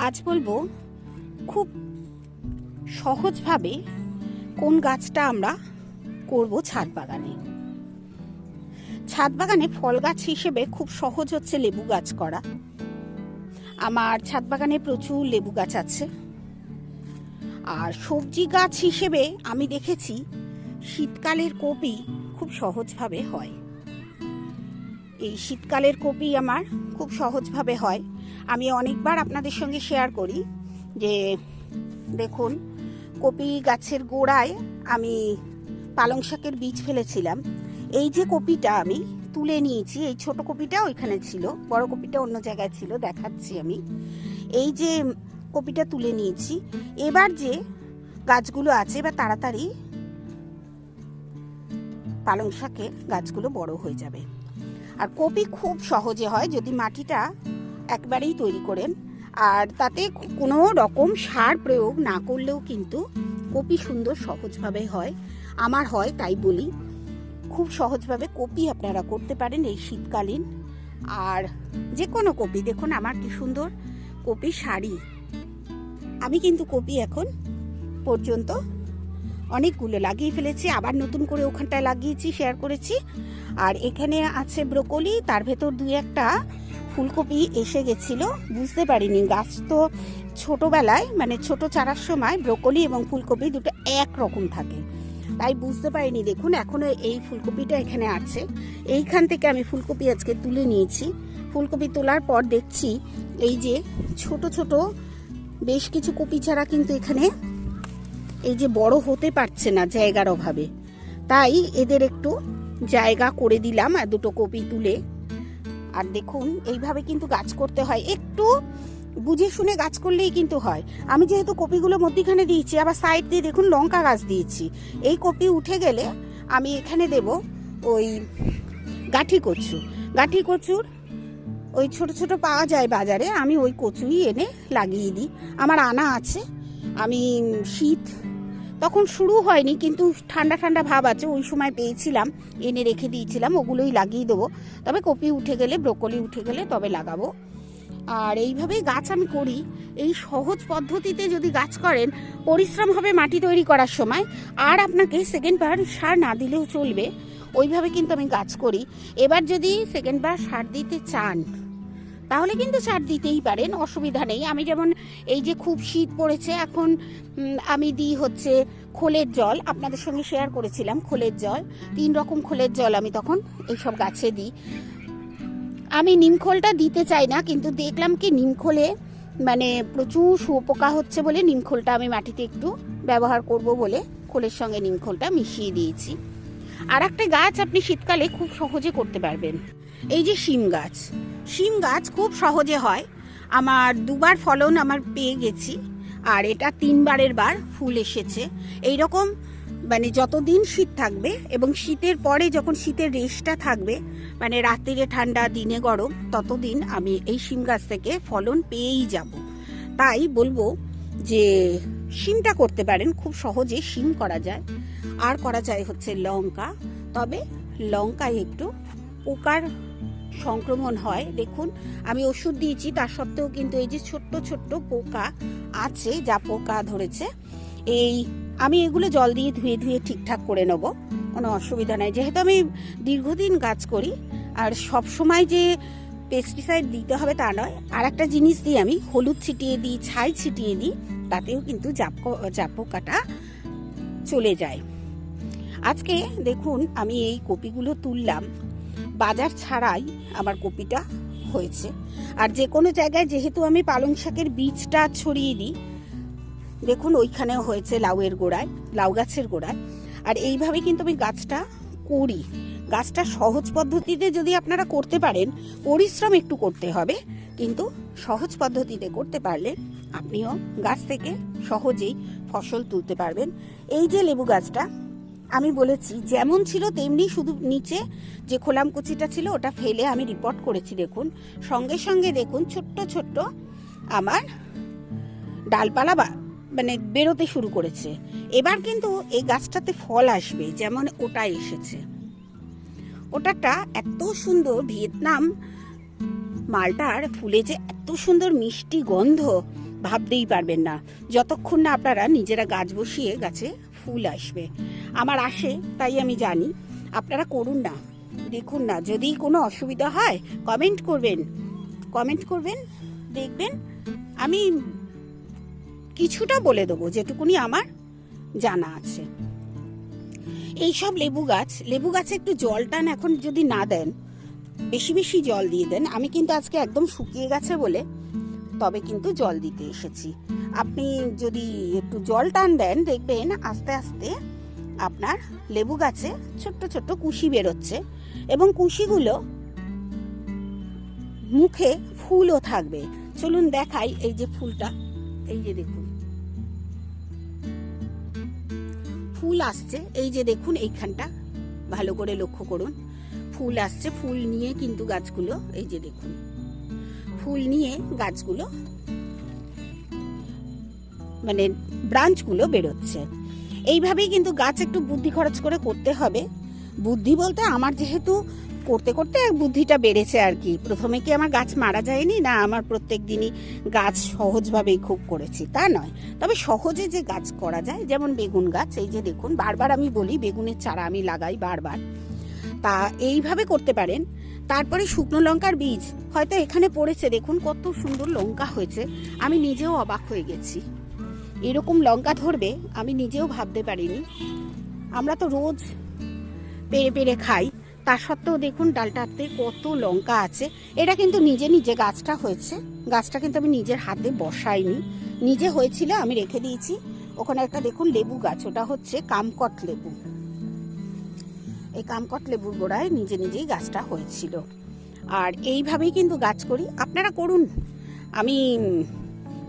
আজ বলব, খুব সহজভাবে কোন গাছটা আমরা করব ছাদ বাগানে। ছাদ বাগানে ফল গাছ হিসেবে খুব সহজ হচ্ছে লেবু গাছ করা। আমার ছাদ বাগানে প্রচুর লেবু গাছ আছে। আর সবজি গাছ হিসেবে আমি দেখেছি, শীতকালের কপি খুব সহজভাবে হয়। এই শীতকালের কপি আমার খুব সহজভাবে হয়। আমি অনেকবার আপনাদের সঙ্গে শেয়ার করি যে, দেখুন, কপি গাছের গোড়ায় আমি পালং শাকের বীজ ফেলেছিলাম। এই যে কপিটা আমি তুলে নিয়েছি, এই ছোট কপিটা ওইখানে ছিল, বড় কপিটা অন্য জায়গায় ছিল, দেখাচ্ছি আমি। এই যে কপিটা তুলে নিয়েছি, এবার যে গাছগুলো আছে বা তাড়াতাড়ি পালং শাকের গাছগুলো বড় হয়ে যাবে। আর কপি খুব সহজে হয়, যদি মাটিটা একবারেই তৈরি করেন। আর তাতে কোনো রকম সার প্রয়োগ না করলেও কিন্তু কপি সুন্দর সহজভাবে হয়। আমার হয় তাই বলি। খুব সহজভাবে কপি আপনারা করতে পারেন এই শীতকালীন। আর যে কোনো কপি, দেখুন আমার কি সুন্দর কপি শাড়ি। আমি কিন্তু কপি এখন পর্যন্ত অনেকগুলো লাগিয়ে ফেলেছি। আবার নতুন করে ওখানটায় লাগিয়েছি শেয়ার করেছি। আর এখানে আছে ব্রোকলি, তার ভেতর দুই একটা ফুলকপি এসে গেছিল, বুঝতে পারিনি। গাছ তো ছোটোবেলায় মানে ছোট চারার সময় ব্রোকলি এবং ফুলকপি দুটো এক রকম থাকে। তাই বুঝতে পারিনি, দেখুন এখনও এই ফুলকপিটা এখানে আছে। এইখান থেকে আমি ফুলকপি আজকে তুলে নিয়েছি। ফুলকপি তোলার পর দেখছি এই যে ছোট ছোট বেশ কিছু কপি ছাড়া কিন্তু এখানে এই যে বড় হতে পারছে না জায়গার অভাবে। তাই এদের একটু জায়গা করে দিলাম আর দুটো কপি তুলে। আর দেখুন, এইভাবে কিন্তু গাছ করতে হয়। একটু বুঝে শুনে গাছ করলেই কিন্তু হয়। আমি যেহেতু কপিগুলো মধ্যিখানে দিয়েছি, আবার সাইড দিয়ে দেখুন লঙ্কা গাছ দিয়েছি। এই কপি উঠে গেলে আমি এখানে দেব ওই গাঠি কচু। গাঠি কচুর ওই ছোট ছোট পাওয়া যায় বাজারে, আমি ওই কচুই এনে লাগিয়ে দিই। আমার আনা আছে। আমি শীত তখন শুরু হয়নি, কিন্তু ঠান্ডা ঠান্ডা ভাব আছে, ওই সময় পেয়েছিলাম, এনে রেখে দিয়েছিলাম, ওগুলোই লাগিয়ে দেবো। তবে কপি উঠে গেলে, ব্রোকলি উঠে গেলে তবে লাগাবো। আর এইভাবেই গাছ আমি করি। এই সহজ পদ্ধতিতে যদি গাছ করেন, পরিশ্রম হবে মাটি তৈরি করার সময়। আর আপনাকে সেকেন্ড বার সার না দিলেও চলবে। ওইভাবে কিন্তু আমি গাছ করি। এবার যদি সেকেন্ড বার সার দিতে চান তাহলে কিন্তু সার দিতেই পারেন, অসুবিধা নেই। আমি যেমন এই যে খুব শীত পড়েছে, এখন আমি দিই হচ্ছে খোলের জল। আপনাদের সঙ্গে শেয়ার করেছিলাম খোলের জল, তিন রকম খোলের জল আমি তখন এইসব গাছে দিই। আমি নিমখোলটা দিতে চাই না, কিন্তু দেখলাম কি নিমখোলে মানে প্রচুর শুয়োপোকা হচ্ছে বলে নিমখোলটা আমি মাটিতে একটু ব্যবহার করব বলে খোলের সঙ্গে নিমখোলটা মিশিয়ে দিয়েছি। আর একটা গাছ আপনি শীতকালে খুব সহজে করতে পারবেন। এই যে শিম গাছ শিম গাছ খুব সহজে হয়। আমার দুবার ফলন আমার পেয়ে গেছি, আর এটা তিনবারের বার ফুল এসেছে। এই রকম মানে যতদিন শীত থাকবে এবং শীতের পরে যখন শীতের রেশটা থাকবে মানে রাত্রিরে ঠান্ডা, দিনে গরম, ততদিন আমি এই শিম গাছ থেকে ফলন পেয়েই যাব। তাই বলব যে শিমটা করতে পারেন, খুব সহজে শিম করা যায়। আর করা যায় হচ্ছে লঙ্কা, তবে লঙ্কায় একটু পোকার সংক্রমণ হয়, দেখুন, আমি ওষুধ দিয়েছি, তার সত্ত্বেও কিন্তু এই যে ছোট্ট ছোট্ট পোকা আছে, যা পোকা ধরেছে, এই আমি এগুলো জল দিয়ে ধুয়ে ধুয়ে ঠিকঠাক করে নেব, কোনো অসুবিধা নাই। যেহেতু আমি দীর্ঘদিন গাছ করি, আর সব সময় যে পেস্টিসাইড দিতে হবে তা নয় আর একটা জিনিস দিই আমি হলুদ ছিটিয়ে দিই, ছাই ছিটিয়ে দিই, তাতেও কিন্তু জাপ জাপ পোকাটা চলে যায়। আজকে দেখুন, আমি এই কপিগুলো তুললাম বাজার ছাড়াই আমার কপিটা হয়েছে। আর যে কোনো জায়গায় যেহেতু আমি পালং শাকের বীজটা ছড়িয়ে দিই, দেখুন ওইখানেও হয়েছে লাউয়ের গোড়ায়, লাউ গাছের গোড়ায়। আর এইভাবে কিন্তু আমি গাছটা করি। গাছটা সহজ পদ্ধতিতে যদি আপনারা করতে পারেন, পরিশ্রম একটু করতে হবে, কিন্তু সহজ পদ্ধতিতে করতে পারলে আপনিও গাছ থেকে সহজেই ফসল তুলতে পারবেন। এই যে লেবু গাছটা আমি বলেছি, যেমন ছিল তেমনি শুধু নিচে যে খোলাম কুচিটা ছিল ওটা ফেলে আমি রিপোর্ট করেছি, দেখুন। সঙ্গে সঙ্গে দেখুন, ছোট্ট ছোট্ট আমার ডালপালা বা মানে বেরোতে শুরু করেছে। এবার কিন্তু এই গাছটাতে ফল আসবে, যেমন ওটা এসেছে। ওটাটা এত সুন্দর ভিয়েতনাম মালটার ফুলে যে এত সুন্দর মিষ্টি গন্ধ, ভাবতেই পারবেন না। যতক্ষণ না আপনারা নিজেরা গাছ বসিয়ে গাছে ফুল আসবে। আমার আসে, তাই আমি জানি। আপনারা করুন না, দেখুন না। যদি কোনো অসুবিধা হয় কমেন্ট করবেন। কমেন্ট করবেন, দেখবেন। আমি কিছুটা বলে দেবো, যেটুকুনি আমার জানা আছে। এইসব লেবু গাছ, লেবু গাছে একটু জল টান এখন যদি না দেন, বেশি বেশি জল দিয়ে দেন, আমি কিন্তু আজকে একদম শুকিয়ে গেছে বলে তবে কিন্তু জল দিতে এসেছি। আপনি যদি একটু জল টান দেন, দেখবেন আস্তে আস্তে আপনার লেবু গাছে ছোট্ট ছোট্ট কুশি বেরোচ্ছে এবং কুশিগুলো মুখে ফুলও থাকবে। চলুন দেখাই এই যে ফুলটা। এই যে দেখুন। ফুল আসছে। এই যে দেখুন এইখানটা। ভালো করে লক্ষ্য করুন। ফুল আসছে। ফুল নিয়ে কিন্তু গাছগুলো, এই যে দেখুন। ফুল নিয়ে গাছগুলো মানে ব্রাঞ্চগুলো বেরোচ্ছে। এইভাবেই কিন্তু গাছ একটু বুদ্ধি খরচ করে করতে হবে। বুদ্ধি বলতে আমার যেহেতু করতে করতে বুদ্ধিটা বেড়েছে আর কি। প্রথমে কি আমার গাছ মারা যায়নি? না, আমার প্রত্যেক দিনই গাছ সহজভাবেই খুব করেছি, তা নয়। তবে সহজে যে গাছ করা যায়, যেমন বেগুন গাছ, এই যে দেখুন, বারবার আমি বলি, বেগুনের চারা আমি লাগাই বারবার। তা এইভাবে করতে পারেন। তারপরে শুকনো লঙ্কার বীজ। হয়তো এখানে পড়েছে, দেখুন কত সুন্দর লঙ্কা হয়েছে। আমি নিজেও অবাক হয়ে গেছি। এরকম লঙ্কা ধরবে, আমি নিজেও ভাবতে পারিনি। আমরা তো রোজ পেরে পেরে খাই। তা সত্ত্বেও দেখুন ডালটাতে কত লঙ্কা আছে। এটা কিন্তু নিজে নিজে গাছটা হয়েছে। গাছটা কিন্তু আমি নিজের হাতে বসাইনি। নিজে হয়েছিল, আমি রেখে দিয়েছি। ওখানে একটা দেখুন লেবু গাছ, ওটা হচ্ছে কামকট লেবু। এই কামকট লেবুর গোড়ায় নিজে নিজেই গাছটা হয়েছিল। আর এইভাবেই কিন্তু গাছ করি। আপনারা করুন। আমি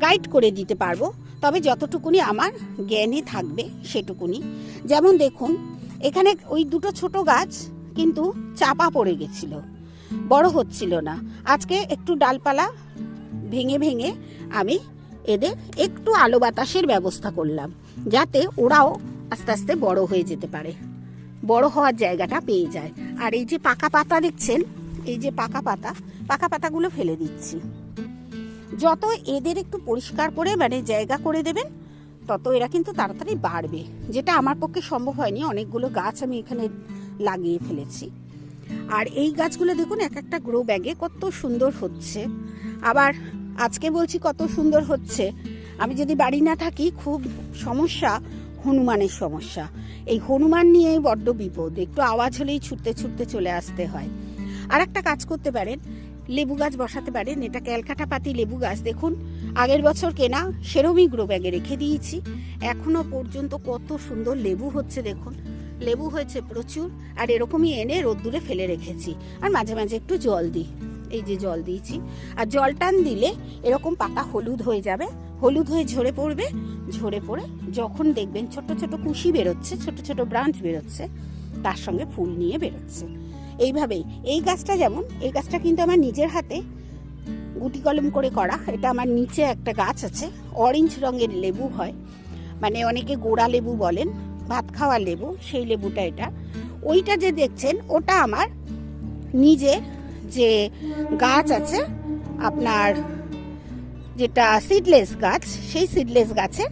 গাইড করে দিতে পারব। তবে যতটুকুনি আমার জ্ঞানে থাকবে, সেটুকুনি। যেমন দেখুন, এখানে ওই দুটো ছোট গাছ কিন্তু চাপা পড়ে গেছিল। বড় হচ্ছিল না। আজকে একটু ডালপালা ভেঙে ভেঙে আমি এদের একটু আলো বাতাসের ব্যবস্থা করলাম। যাতে ওরাও আস্তে আস্তে বড় হয়ে যেতে পারে। বড় হওয়ার জায়গাটা পেয়ে যায়। আর এই যে পাকা পাতা দেখছেন, এই যে পাকা পাতা, পাকা পাতাগুলো ফেলে দিচ্ছি। যত এদের একটু পরিষ্কার করে মানে জায়গা করে দেবেন, তত এরা কিন্তু তাড়াতাড়ি বাড়বে। যেটা আমার পক্ষে সম্ভব হয়নি, অনেকগুলো গাছ আমি এখানে লাগিয়ে ফেলেছি। আর এই গাছগুলো দেখুন, এক একটা গ্রো ব্যাগে কত সুন্দর হচ্ছে। আবার আজকে বলছি কত সুন্দর হচ্ছে। আমি যদি বাড়ি না থাকি, খুব সমস্যা হনুমানের সমস্যা। এই হনুমান নিয়ে বড্ড বিপদ। একটু আওয়াজ হলেই ছুটতে ছুটতে চলে আসতে হয়। আর একটা কাজ করতে পারেন, লেবু গাছ বসাতে পারেন। এটা ক্যালকাটা পাতি লেবু গাছ। দেখুন, আগের বছর কেনা সেরমই গ্রো ব্যাগে রেখে দিয়েছি। এখনও পর্যন্ত কত সুন্দর লেবু হচ্ছে দেখুন। লেবু হয়েছে প্রচুর, আর এরকমই এনে রোদ্দুরে ফেলে রেখেছি। আর মাঝে মাঝে একটু জল দিই। এই যে জল দিয়েছি। আর জল টান দিলে এরকম পাতা হলুদ হয়ে যাবে। হলুদ হয়ে ঝরে পড়বে। ঝরে পড়ে যখন দেখবেন ছোট ছোট কুশি বেরোচ্ছে ছোট ছোট ব্রাঞ্চ বেরোচ্ছে, তার সঙ্গে ফুল নিয়ে বেরোচ্ছে। এইভাবেই এই গাছটা যেমন, এই গাছটা কিন্তু আমার নিজের হাতে গুটি কলম করে করা। এটা আমার নিচে একটা গাছ আছে অরেঞ্জ রঙের লেবু হয়। মানে অনেকে গোড়া লেবু বলেন, ভাত খাওয়া লেবু, সেই লেবুটা এটা। ওইটা যে দেখছেন, ওটা আমার নিজের যে গাছ আছে, আপনার যেটা সিডলেস গাছ, সেই সিডলেস গাছের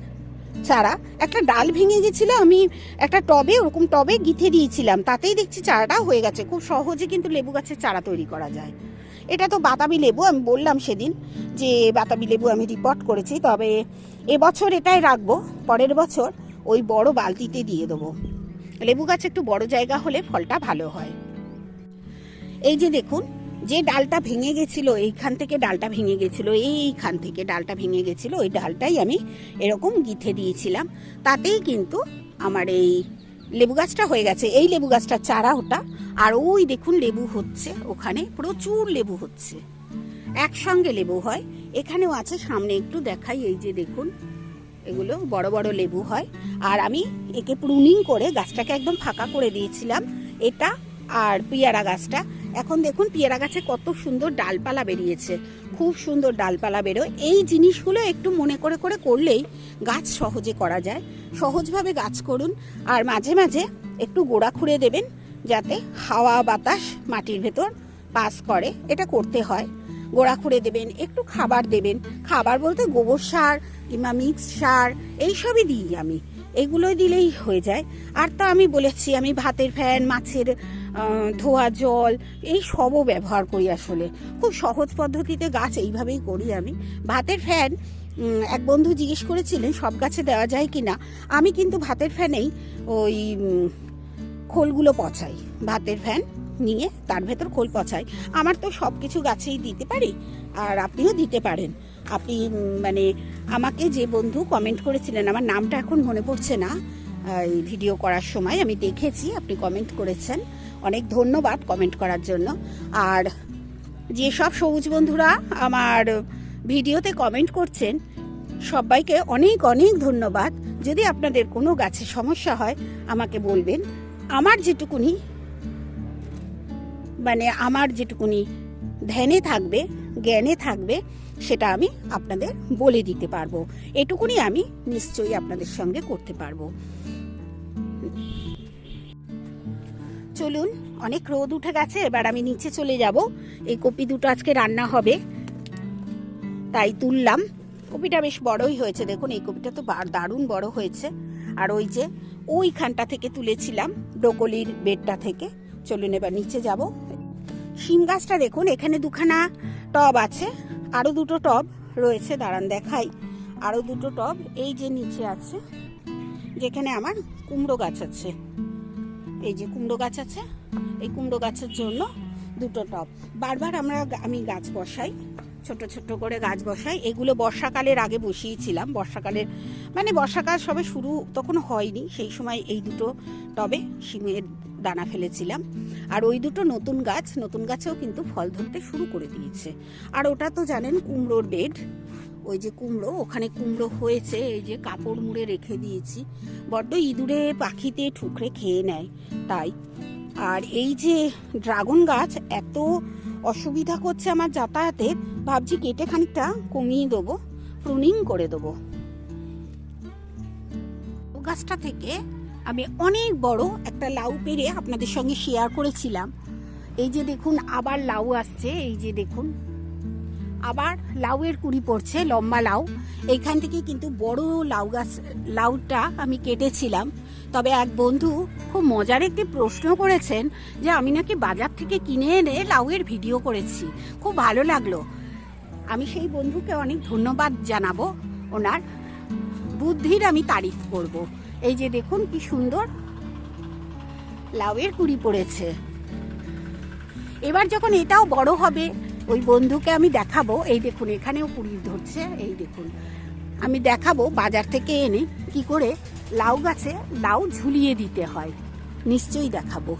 চারা। একটা ডাল ভেঙে গেছিল, আমি একটা টবে, ওরকম টবে গিথে দিয়েছিলাম। তাতেই দেখছি চারাটা হয়ে গেছে। খুব সহজে কিন্তু লেবু গাছের চারা তৈরি করা যায়। এটা তো বাতাবি লেবু, আমি বললাম সেদিন যে বাতাবি লেবু আমি রিপোর্ট করেছি, তবে এবছর এটাই রাখব, পরের বছর ওই বড় বালতিতে দিয়ে দেবো। লেবু গাছ একটু বড় জায়গা হলে ফলটা ভালো হয়। এই যে দেখুন যে ডালটা ভেঙে গেছিল, এইখান থেকে ডালটা ভেঙে গেছিল, এইখান থেকে ডালটা ভেঙে গেছিল, ওই ডালটাই আমি এরকম গিথে দিয়েছিলাম। তাতেই কিন্তু আমার এই লেবু গাছটা হয়ে গেছে। এই লেবু গাছটা চারা ওটা, আর ওই দেখুন লেবু হচ্ছে, ওখানে প্রচুর লেবু হচ্ছে। একসঙ্গে লেবু হয়। এখানেও আছে, সামনে একটু দেখাই, এই যে দেখুন, এগুলো বড় বড় লেবু হয়। আর আমি একে প্রুনিং করে গাছটাকে একদম ফাঁকা করে দিয়েছিলাম। এটা আর পেয়ারা গাছটা এখন দেখুন পেয়ারা গাছে কত সুন্দর ডালপালা বেরিয়েছে। খুব সুন্দর ডালপালা বেরোয়। এই জিনিসগুলো একটু মনে করে করে করলেই গাছ সহজে করা যায়। সহজভাবে গাছ করুন আর মাঝে মাঝে একটু গোড়া খুঁড়ে দেবেন যাতে হাওয়া বাতাস মাটির ভেতর পাস করে। এটা করতে হয়। গোড়া খুঁড়ে দেবেন, একটু খাবার দেবেন। খাবার বলতে গোবর সার কিংবা মিক্স সার, এইসবই দিই আমি। এগুলো দিলেই হয়ে যায়। আর তো আমি বলেছি, আমি ভাতের ফ্যান, মাছের ধোয়া জল, এই সবও ব্যবহার করি আসলে। খুব সহজ পদ্ধতিতে গাছ এইভাবেই করি আমি। ভাতের ফ্যান এক বন্ধু জিজ্ঞেস করেছিলেন, সব গাছে দেওয়া যায় কি না? আমি কিন্তু ভাতের ফ্যানেই ওই খোলগুলো পচাই। ভাতের ফ্যান নিয়ে তার ভেতর খোল পচাই। আমার তো সব কিছু গাছেই দিতে পারি, আর আপনিও দিতে পারেন। আপনি মানে আমাকে যে বন্ধু কমেন্ট করেছিলেন, আমার নামটা এখন মনে পড়ছে না। এই ভিডিও করার সময় আমি দেখেছি, আপনি কমেন্ট করেছেন। অনেক ধন্যবাদ কমেন্ট করার জন্য। আর যে সব সবুজ বন্ধুরা আমার ভিডিওতে কমেন্ট করছেন, সবাইকে অনেক অনেক ধন্যবাদ। যদি আপনাদের কোনো গাছে সমস্যা হয়, আমাকে বলবেন। আমার যেটুকুনি মানে আমার যেটুকুনি ধ্যানে থাকবে, জ্ঞানে থাকবে সেটা আমি আপনাদের বলে দিতে পারব। এটুকুনি আমি নিশ্চয়ই আপনাদের সঙ্গে করতে পারব। চলুন, অনেক রোদ উঠে গেছে, এবার আমি নিচে চলে যাব। এই কপি দুটো আজকে রান্না হবে। তাই তুললাম। কপিটা বেশ বড়ই হয়েছে, দেখুন, এই কপিটা তো দারুণ বড় হয়েছে। আর ওই যে ওইখানটা থেকে তুলেছিলাম, ব্রোকলির বেডটা থেকে। চলুন, এবার নিচে যাব। শিম গাছটা দেখুন, এখানে দুখানা টব আছে। আরও দুটো টব রয়েছে, দাঁড়ান দেখাই। আরও দুটো টব এই যে নিচে আছে, যেখানে আমার কুমড়ো গাছ আছে। এই যে কুমড়ো গাছ আছে, এই কুমড়ো গাছের জন্য দুটো টব। বারবার আমরা আমি গাছ বসাই, ছোট ছোট করে গাছ বসাই। এগুলো বর্ষাকালের আগে বসিয়েছিলাম। বর্ষাকালের মানে বর্ষাকাল সবে শুরু তখন হয়নি। সেই সময় এই দুটো টবে শিমের দানা ফেলেছিলাম। আর ওই দুটো নতুন গাছ, নতুন গাছেও কিন্তু ফল ধরতে শুরু করে দিয়েছে। আর ওটা তো জানেন কুমড়োর বেড। ওই যে কুমড়ো, ওখানে কুমড়ো হয়েছে, এই যে কাপড় মুড়ে রেখে দিয়েছি। বড্ড ইঁদুরে পাখিতে ঠুকরে খেয়ে নেয়, তাই। আর এই যে ড্রাগন গাছ, এত অসুবিধা করছে আমার যাতায়াতে, ভাবছি কেটে খানিকটা কমিয়ে দেবো, প্রুনিং করে দেবো। গাছটা থেকে আমি অনেক বড় একটা লাউ পেরে আপনাদের সঙ্গে শেয়ার করেছিলাম। এই যে দেখুন, আবার লাউ আসছে, এই যে দেখুন। আবার লাউয়ের কুড়ি পড়ছে, লম্বা লাউ। এইখান থেকে কিন্তু বড় লাউ গাছ, লাউটা আমি কেটেছিলাম। তবে এক বন্ধু খুব মজার একটি প্রশ্ন করেছেন যে আমি নাকি বাজার থেকে কিনে এনে লাউয়ের ভিডিও করেছি। খুব ভালো লাগল। আমি সেই বন্ধুকে অনেক ধন্যবাদ জানাব। ওনার বুদ্ধির আমি তারিফ করব। এই যে দেখুন কি সুন্দর। লাউয়ের কুড়ি পড়েছে। এবার যখন এটাও বড় হবে, ওই বন্ধুকে আমি দেখাবো। এই দেখুন, এখানেও কুড়ি ধরছে। এই দেখুন, আমি দেখাবো বাজার থেকে এনে কি করে লাউ গাছে লাউ ঝুলিয়ে দিতে হয়। নিশ্চয়ই দেখাবো।